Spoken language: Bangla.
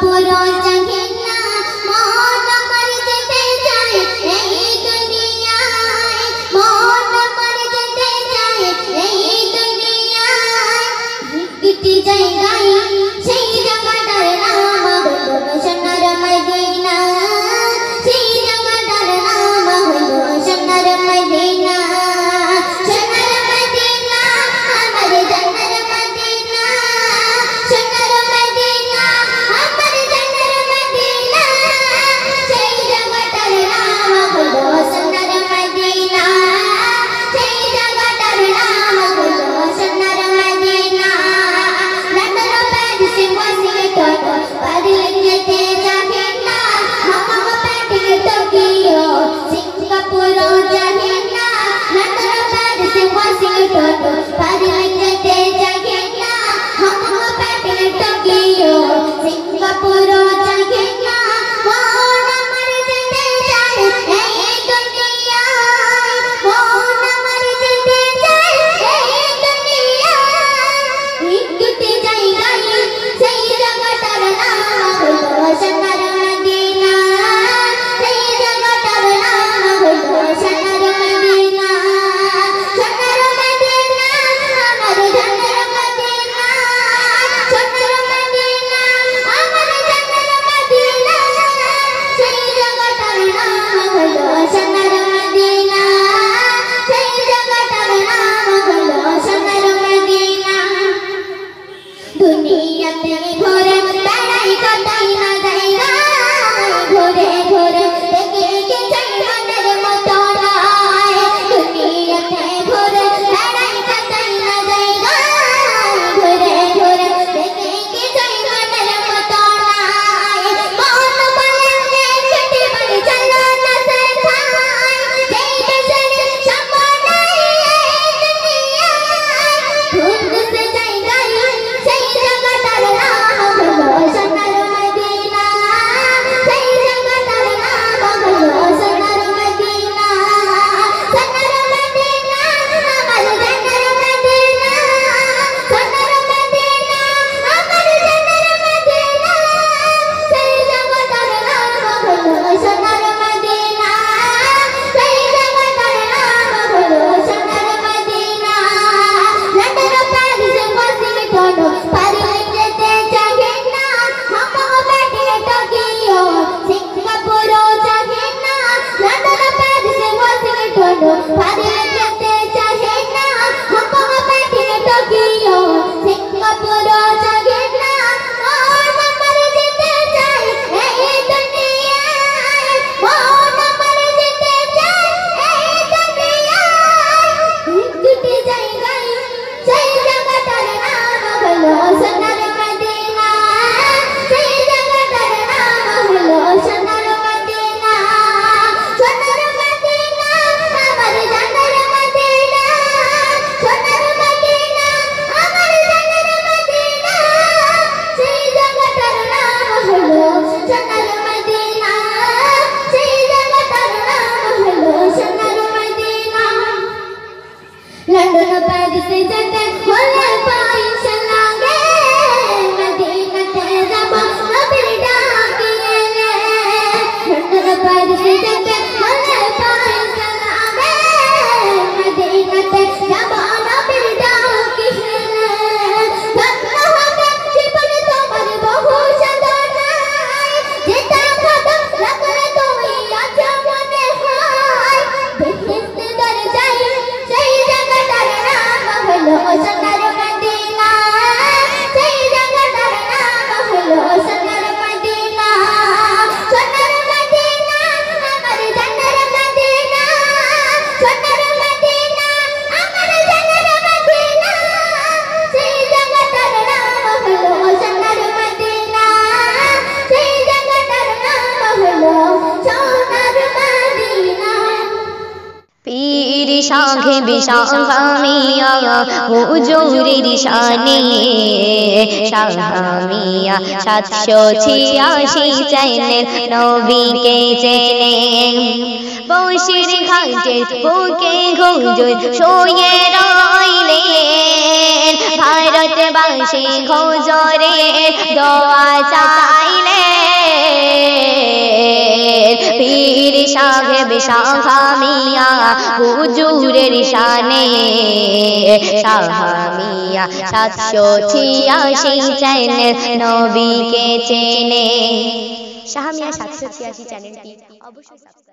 不让江天。পীর সাহেব সাহামিয়া হুজুরের শানে সাহামিয়া সাতশো ছিয়াশি চ্যানেল নবীকে চেনে বসির ঘাটের বুকে হুজুর শোয়ে রইলেন ভারতবাসী হুজুরে দোয়া সাহেব সাহামিয়া হুজুরের শানে সাহামিয়া সাতশো ছিয়াশি চ্যানেল নবীকে চেনে। সাহামিয়া সাতশো ছিয়াশি চ্যানেলটি অবশ্যই